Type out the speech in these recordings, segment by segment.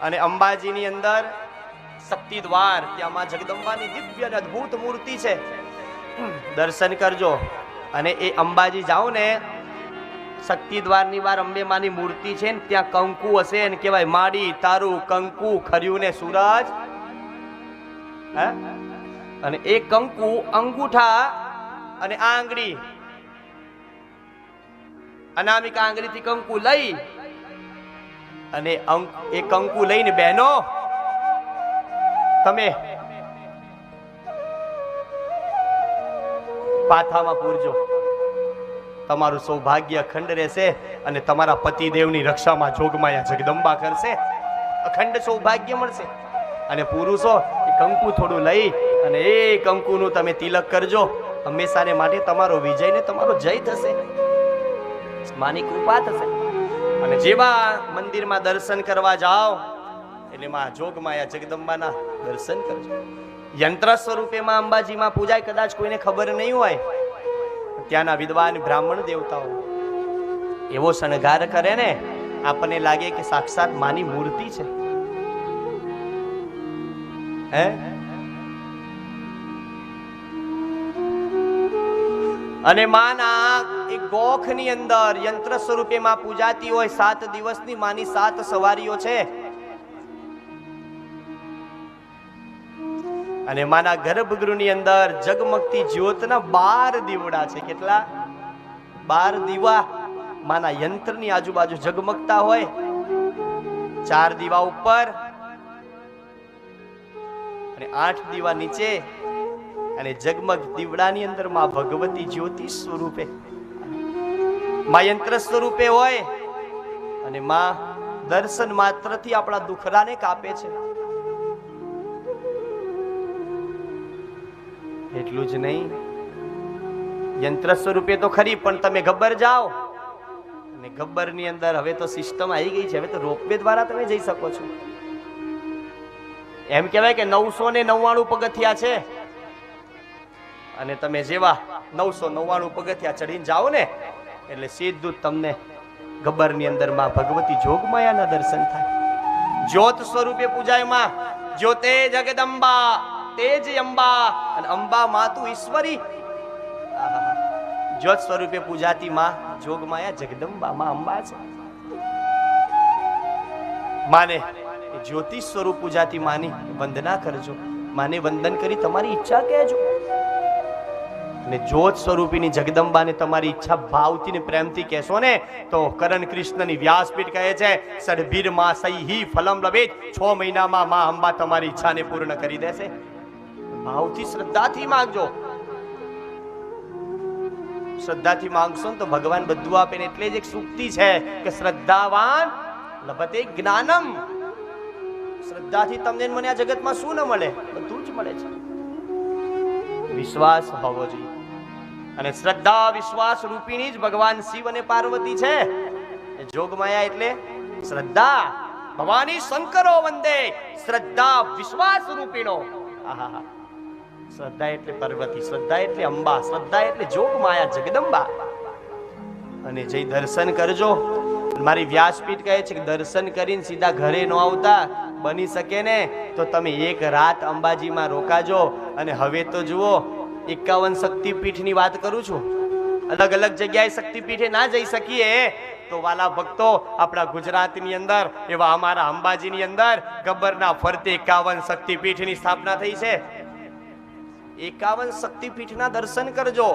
અને અંબાજીની અંદર શક્તિ દ્વાર ત્યાં જગદંબાની દિવ્ય અને અદ્ભુત મૂર્તિ છે. દર્શન કરજો. અને એ અંબાજી જાઓ ને શક્તિ દ્વારની વાર અંબે માની મૂર્તિ છે ને, ત્યાં કંકુ હશે ને કહેવાય માડી, તારું, કંકુ, ખર્યું ને સૂરજ. અને એ કંકુ અંગૂઠા અને આ આંગળી થી કંકુ લઈ અને એ કંકુ લઈને બહેનો, તમે પાથામાં પૂરજો. તમારું સૌભાગ્ય અખંડ રહેશે અને તમારા પતિદેવની રક્ષામાં જોગમાયા જગદંબા કરશે. અખંડ સૌભાગ્ય મળશે. અને પુરુષો એ કંકુ થોડું લઈ અને એ કંકુનું તમે તિલક કરજો. હંમેશાને માટે તમારો વિજય ને તમારો જય થશે. માની કૃપા થશે. અને જેવા મંદિરમાં દર્શન કરવા જાઓ, એટલે માં જોગમાયા જગદંબાના દર્શન કરજો. યંત્ર સ્વરૂપે માં અંબાજીમાં પૂજાય, કદાચ કોઈને ખબર નહીં હોય ત્યાંના વિદ્વાન બ્રાહ્મણ દેવતાઓ એવો શણગાર કરે ને, આપણને લાગે કે સાક્ષાત માની મૂર્તિ છે. હે? અને માના એ ગોખની અંદર યંત્ર સ્વરૂપે માં પૂજાતી હોય સાત દિવસની માની સાત સવારીઓ છે. અને માના ગર્ભગૃહની અંદર જગમગતી જ્યોતના બાર દીવડા છે. કેટલા? બાર દીવા માના યંત્રની આજુબાજુ જગમગતા હોય. ચાર દીવા ઉપર અને આઠ દીવા નીચે અને જગમગ દીવડાની અંદરમાં ભગવતી જ્યોતિ સ્વરૂપે માં યંત્ર સ્વરૂપે હોય અને માં દર્શન માત્રથી આપણા દુખરાને કાપે છે. એટલું જ નહીં. યંત્ર સ્વરૂપે તો ખરી, પણ તમે ગબ્બર જાઓ. અને ગબ્બરની અંદર હવે તો સિસ્ટમ આવી ગઈ છે. હવે તો રોપવે દ્વારા તમે જઈ શકો છો. એમ કહેવાય કે નવસો ને નવ્વાણું પગથિયા છે. અને તમે જેવા નવસો નવ્વાણું પગથિયા ચડીને જાઓ ને એટલે સીધું તમને ગબ્બરની અંદરમાં ભગવતી જોગમાયાના દર્શન થાય. જ્યોત સ્વરૂપે પૂજાયમાં જ્યોતે જગદંબા, તેજ અંબા, અને અંબા માતુ ઈશ્વરી. જ્યોત સ્વરૂપે પૂજાતી માં, જોગમાયા જગદંબા માં અંબા છે. માને જ્યોતિષ સ્વરૂપ પૂજાતી માની વંદના કરજો. માને વંદન કરી તમારી ઈચ્છા કહેજો. અને જ્યોત સ્વરૂપીની જગદંબાને તમારી ઈચ્છા ભાવથી ને પ્રેમથી કહેશો ને, તો કરણ કૃષ્ણની વ્યાસપીઠ કહે છે, સડભીરમાં સહી ફલમ લબેજ છ મહિનામાં માં અંબા તમારી ઈચ્છાને પૂર્ણ કરી દેશે. ભાવથી શ્રદ્ધાથી માંગજો. શ્રદ્ધાથી માંગશો તો ભગવાન બધું આપે ને એટલે જ એક સુક્તિ છે કે શ્રદ્ધાવાન લભતે જ્ઞાનમ. શ્રદ્ધાથી તમને મને આ જગતમાં શું ન મળે? બધું જ મળે છે. વિશ્વાસ હોવો જોઈએ. અને શ્રદ્ધા, વિશ્વાસ રૂપીણી જ ભગવાન શિવ અને પાર્વતી છે. જોગ જોગમાયા એટલે શ્રદ્ધા, ભવાની શંકરો વંદે, શ્રદ્ધા, વિશ્વાસ રૂપીણો આહાહા. શ્રદ્ધા એટલે પાર્વતી, શ્રદ્ધા એટલે અંબા, શ્રદ્ધા એટલે જોગ માયા જગદંબા. અને જઈ દર્શન કરજો. મારી વ્યાસપીઠ કહે છે કે દર્શન કરીને સીધા ઘરે ન આવતા, બની શકે ને, તો તમે એક રાત અંબાજીમાં રોકાજો. અને હવે તો જુઓ એકાવન શક્તિપીઠની વાત કરું છું. અલગ અલગ જગ્યાએ શક્તિપીઠે ના જઈ શકીએ, તો વાલા ભક્તો આપણા ગુજરાતની અંદર, એવા અમારા અંબાજીની અંદર, ગબ્બરના ફરતે એકાવન શક્તિપીઠની સ્થાપના થઈ છે. એકાવન શક્તિપીઠના દર્શન કરજો.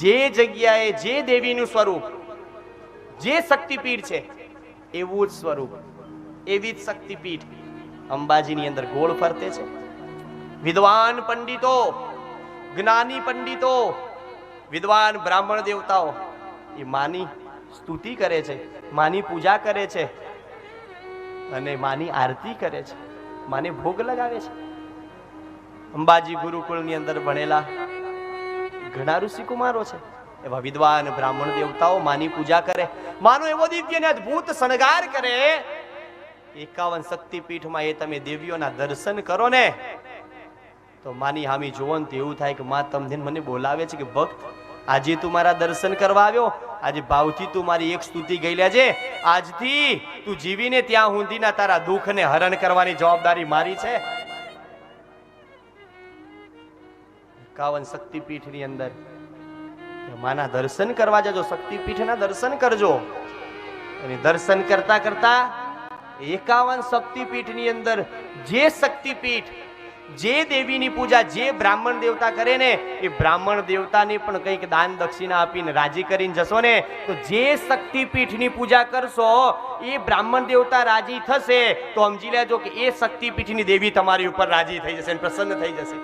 જે જગ્યાએ જે દેવીનું સ્વરૂપ, જે શક્તિપીઠ છે, એવું જ સ્વરૂપ, એવી જ શક્તિપીઠ અંબાજીની અંદર ગોળ ફરતે છે. વિદ્વાન પંડિતો, જ્ઞાની પંડિતો, વિદ્વાન બ્રાહ્મણ દેવતાઓ, એ માની સ્તુતિ કરે છે, માની પૂજા કરે છે અને માની આરતી કરે છે, માને ભોગ લગાવે છે. અંબાજી ગુરુકુળની અંદર ભણેલા ઘણા ઋષિ કુમારો છે, એવા વિદ્વાન બ્રાહ્મણ દેવતાઓ માની પૂજા કરે. માનો એવો દિવ્ય ને અદ્ભુત શણગાર કરે, એકાવન શક્તિપીઠમાં એ તમે દેવીઓના દર્શન કરો ને તો માની હામી જોવો ને તો એવું થાય કે માં તમને મને બોલાવે છે કે ભક્ત, આજે તું મારા દર્શન કરવા આવ્યો, આજે ભાવથી તું મારી એક સ્તુતિ ગઈ લેજે આજથી તું જીવીને ત્યાં હુંધીના તારા દુઃખને હરણ કરવાની જવાબદારી મારી છે. એકાવન શક્તિપીઠની અંદર માના દર્શન કરવા જજો, શક્તિપીઠના દર્શન કરજો. અને દર્શન કરતા કરતા એકાવન શક્તિપીઠની અંદર જે શક્તિપીઠ જે દેવીની પૂજા જે બ્રાહ્મણ દેવતા કરે ને, એ બ્રાહ્મણ દેવતાને પણ કંઈક દાન દક્ષિણા આપીને રાજી કરીને જશો ને, તો જે શક્તિપીઠની પૂજા કરશો, એ બ્રાહ્મણ દેવતા રાજી થશે, તો સમજી લેજો કે એ શક્તિપીઠની દેવી તમારી ઉપર રાજી થઈ જશે પ્રસન્ન થઈ જશે.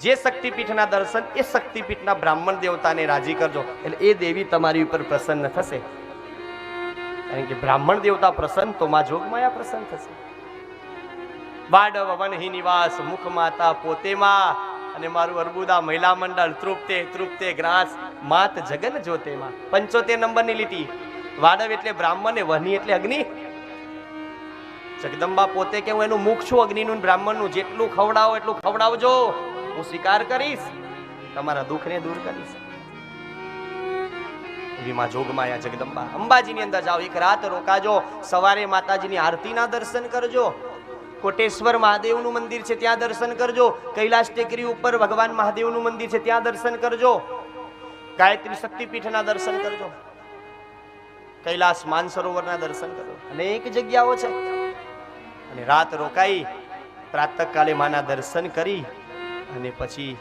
જે શક્તિપીઠના દર્શન, એ શક્તિપીઠના બ્રાહ્મણ દેવતાને રાજી કરજો, એટલે એ દેવી તમારી ઉપર પ્રસન્ન થશે. કારણ કે બ્રાહ્મણ દેવતા પ્રસન્ન, તો માં જોગમાયા પ્રસન્ન થશે. બાડવ વનહી નિવાસ, મુખ માતા પોતે માં અને મારું અર્બુદા મહિલા મંડળ, તૃપ્તે તૃપ્તે ગ્રાસ, માત જગન જ્યોતેમાં. પંચોતેર નંબરની લીટી. વાડવ એટલે બ્રાહ્મણ ને વહની એટલે અગ્નિ. જગદંબા પોતે કે હું એનું મુખ છું, અગ્નિનું બ્રાહ્મણનું જેટલું ખવડાવો એટલું ખવડાવજો. હું સ્વીકાર કરીશ. તમારા દુઃખને દૂર કરીશ. એવીમાં જોગમાયા જગદંબા. અંબાજીની અંદર જાઓ, એક રાત રોકાજો. સવારે માતાજીની આરતીના દર્શન કરજો. કોટેશ્વર મહાદેવનું મંદિર છે, ત્યાં દર્શન કરજો. કૈલાશ ટેકરી ઉપર ભગવાન મહાદેવનું મંદિર છે, ત્યાં દર્શન કરજો. ગાયત્રી શક્તિપીઠના દર્શન કરજો. કૈલાસ માનસરોવરના દર્શન કરો. અનેક જગ્યાઓ છે. અને રાત રોકાઈ, પ્રાતકાલે માના દર્શન કરી, અને પછી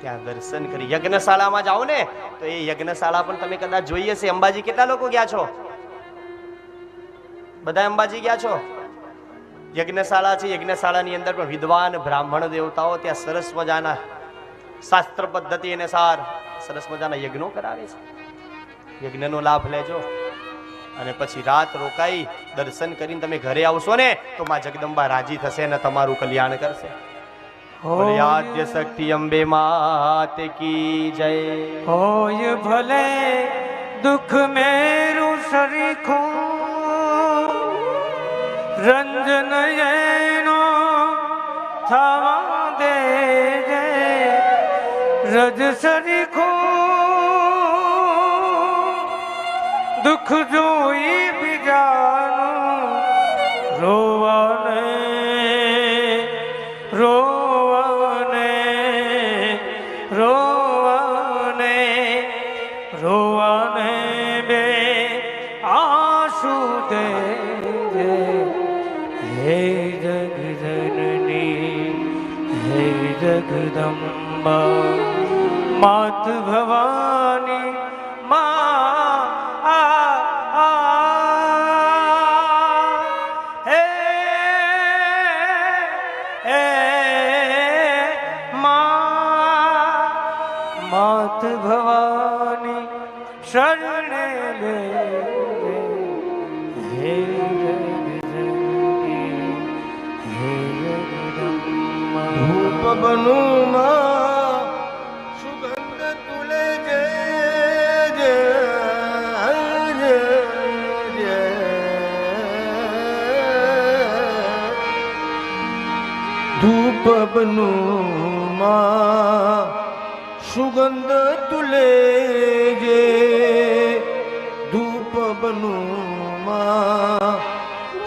ત્યાં દર્શન કરી. યજ્ઞશાળામાં જાઓ ને, તો એ યજ્ઞશાળા પણ તમે કદાચ જોઈ હશે. અંબાજી કેટલા લોકો ગયા છો? બધા અંબાજી ગયા છો? યજ્ઞશાળા છે. યજ્ઞશાળાની અંદર પણ વિદ્વાન બ્રાહ્મણ દેવતાઓ ત્યાં સરસ મજાના શાસ્ત્ર પદ્ધતિ અનુસાર સરસ મજાના યજ્ઞો કરાવે છે. યજ્ઞનો લાભ લેજો. અને પછી રાત રોકાઈ દર્શન કરીને તમે ઘરે આવશો ને તો માં જગદંબા રાજી થશે અને તમારું કલ્યાણ કરશે. આદ્ય શક્તિ અંબે માત કી જય. હોય ભલે દુઃખ મેરું સરીખું રંજન એનો થવા દે રજ સરીખું દુઃખ જોઈ બીજાનું રોવાને હે જગદંબા માત ધૂપ બનું માં સુગંધ તુલે જે જય જય ધૂપ બનું માં સુગંધ તુલે જે ધૂપ બનું માં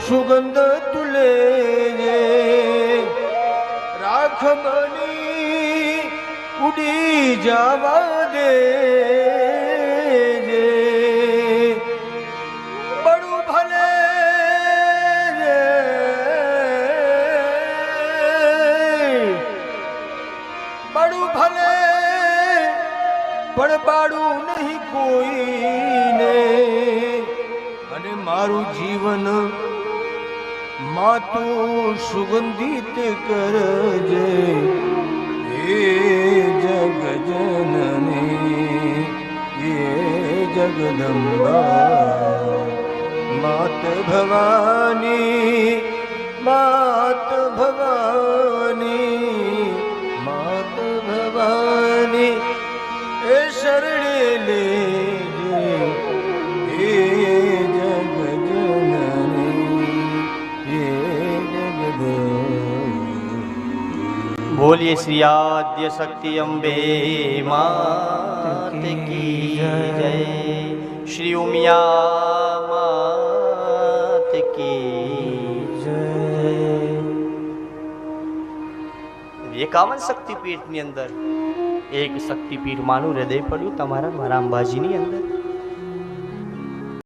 સુગંધ તુલે જે બની ઉડી જવા દે. માતું સુગંધિત કરજે હે જગજનની હે જગદંબા. માત ભવાની માત ભવાની માત ભવાની, એ શરણે લેજે બોલીએ શ્રી આદ્ય શક્તિ અંબે માત કી જય શ્રી ઉમિયા માત કી જય એકાવન શક્તિપીઠની અંદર, એક શક્તિપીઠ માનું હૃદય પડ્યું તમારા મારા અંબાજીની અંદર.